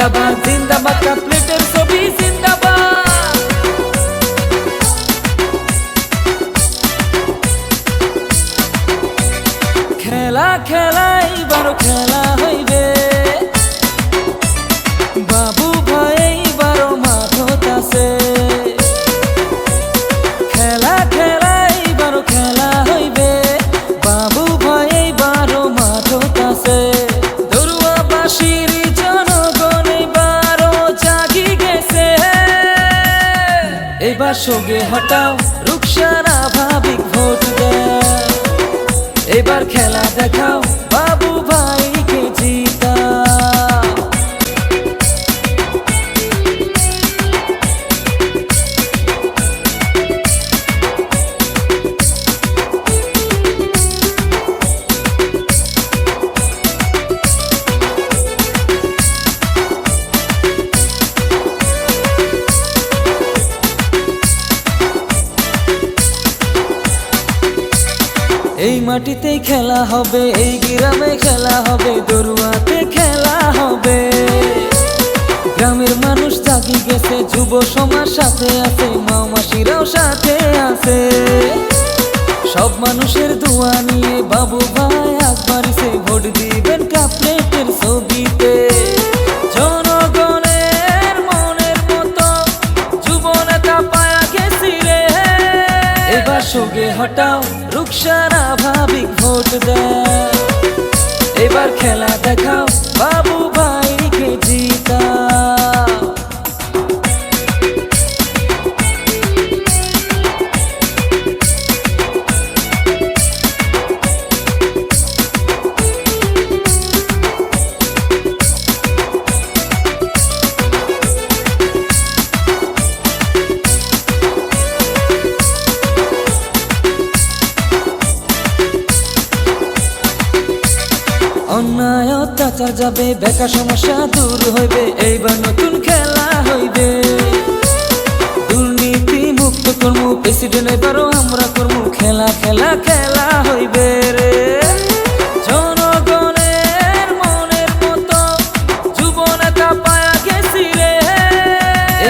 জিন্দাবাদ জিন্দাবাদ এবার সঙ্গে হটাও রুকসারা ভাবিক ভোট দেয়। এবার খেলা দেখাও মাটিতেই খেলা হবে, এই গ্রামে খেলা হবে, দরুয়াতে খেলা হবে। গ্রামের মানুষ জাগি গেছে, যুব সমাজ সাথে আছে মামাসিরাও সাথে আছে। সব মানুষের দোয়া নিয়ে বাবু ভাই আকবরিছে ভোট দিবেন কাপলেটের ছবিতে। জনগণের মনের মতো যুব নেতা পায়া গেছি রে। এবার সঙ্গে হটাও রুকসারা এবার খেলা দেখাও বাবু অন্যায় অত্যাচার যাবে, বেকার সমস্যা দূর হইবে, এইবার নতুন খেলা হইবে। দুর্নীতি মুক্ত কর্ম প্রেসিডেন্ট এবারও আমরা কর্ম, খেলা খেলা খেলা হইবে রে। জনগণের মনের মতো যুব নেতা পায়া গেছি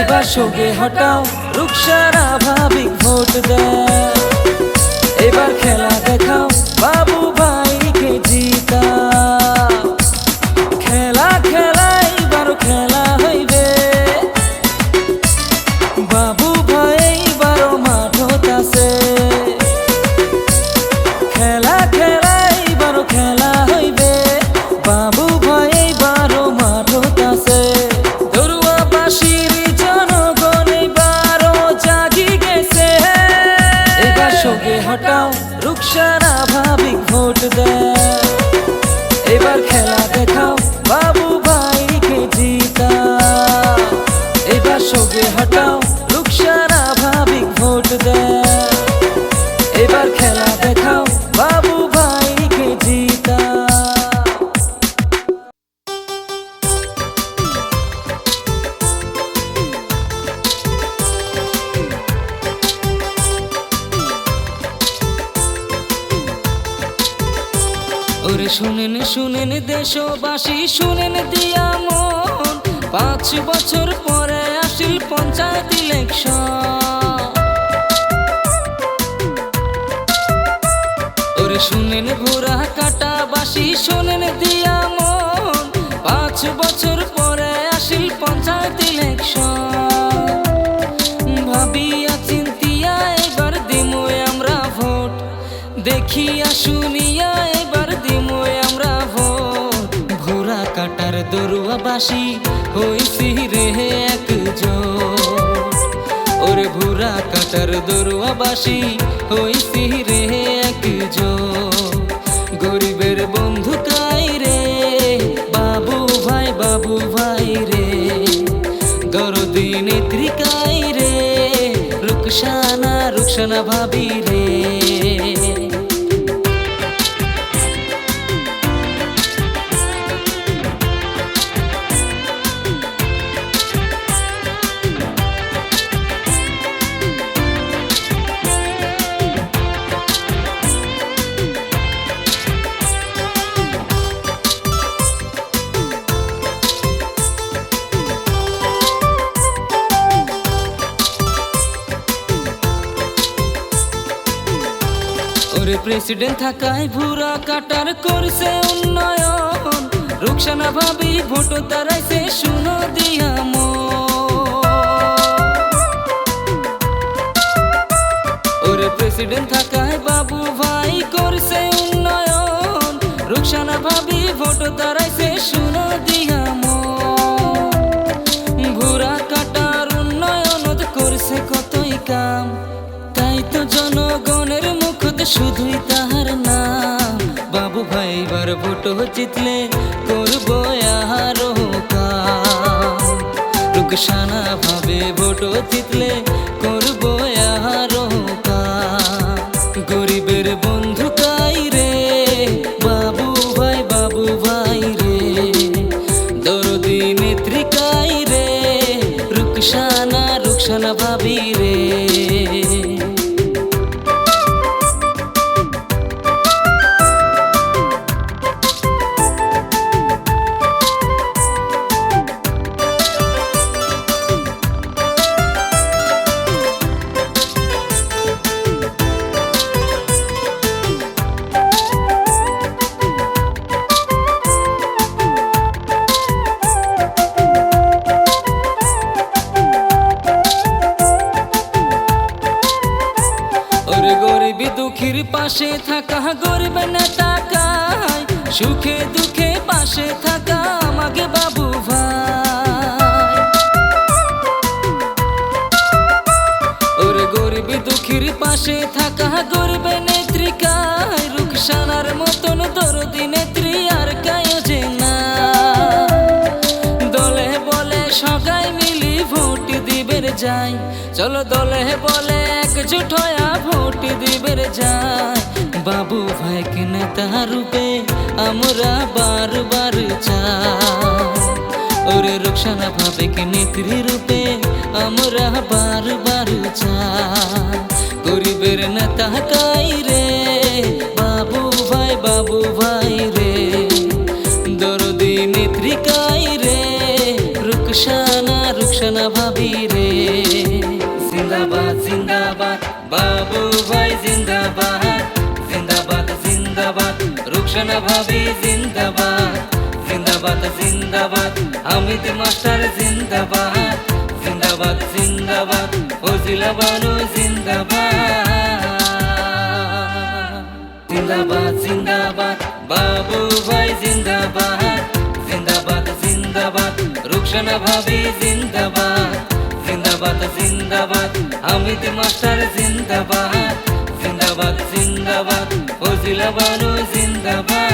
এবার সঙ্গে হটাও রুকসারা ভাবিক ভোট দেয়। এবার খেলা শুনেন শুনেন দেশবাসী, শুনেন দিয়া মন। পাঁচ বছর পরে আসিল পঞ্চায়েত ইলেকশন। ওরে শুনেন ঘোরা কাটা বাসি শুনেন দিয়া মন। পাঁচ বছর পরে আসিল পঞ্চায়েত ইলেকশন। ভাবিয়া চিন্তিয়া এবার দিমু আমরা ভোট। দেখিয়া শুনিয়া কাটার দরুয়া বাসি হইছি রে একজন। ওরে ভুরা কাটার দরুয়া বাসি হইছি রে একজন। গরিবের বন্ধু কাই রে? বাবু ভাই বাবু ভাই রে। দরদি নেত্রিকাই রে? রুকসানা রুকসানা ভাবি রে। প্রেসিডেন্ট থাকায় ভুরা কাটার করছে উন্নয়ন। রুকসানা ভাবি ভোট দাঁড়াইছে শুধুই তাহার নাম। বাবু ভাই, বার ভোট জিতলে করব আরও কাম। রুকসানা ভাবে ভোট জিতলে করব সুখে দুঃখে পাশে থাকা আমাকে বাবু ভাই। ওরে গরিবি দুঃখীর পাশে থাকা গরিব নেত্রিকায় রুকসানার মতন দরদি নেত্রী আর কায়ো যে না। দলে বলে সবাই মিলি ভোট দিবের যাই। চলো দলে বলে একজুট হয়া ভোট দিবের যাই। বাবু ভাইকে নেতা রূপে, আমরা বারবার চাই। ওরে রুকসানা ভাবে কি নেত্রী রূপে, আমরা বারবার চাই। গরিবের নেতা কাই রে, বাবু ভাই বাবু ভাই রে। দরদি নেত্রী কাই রে, রুকসানা রুকসানা ভাবি রে। জিন্দাবাদ জিন্দাবাদ, বাবু ভাই, জিন্দাবাদ। জিন্দাবাদ রুকসানা ভাবি জিন্দাবাদ জিন্দাবাদ জিন্দাবাদ, হামিদ মাস্টার জিন্দাবাদ জিন্দাবাদ জিন্দাবাদ, ফজিলা বানু জিন্দাবাদ। জিন্দাবাদ জিন্দাবাদ, বাবু ভাই জিন্দাবাদ জিন্দাবাদ জিন্দাবাদ রুকসানা ভাবি জিন্দাবাদ জিন্দাবাদ জিন্দাবাদ, হামিদ মাস্টার জিন্দাবাদ ফজিলা জিন্দাবাদ।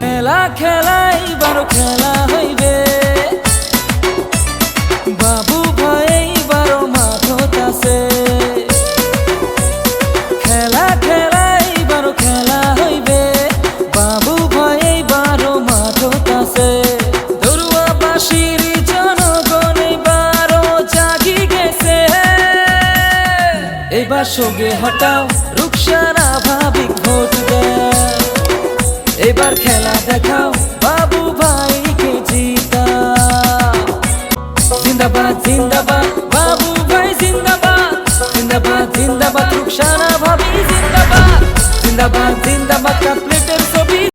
খেলা খেলাই বড় খেলা হইবে। বাবু ভাই বারো মাঠত আছে খেলা খেলাই হটাও রুকসানা ভাবি ভোট দেয় এবার খেলা দেখাও বাবু ভাইকে জিতা জিন্দাবাদ জিন্দাবাদ বাবু ভাই জিন্দাবাদ জিন্দাবাদ জিন্দাবাদ রুকসানা ভাবি জিন্দাবাদ জিন্দাবাদ জিন্দাবাদ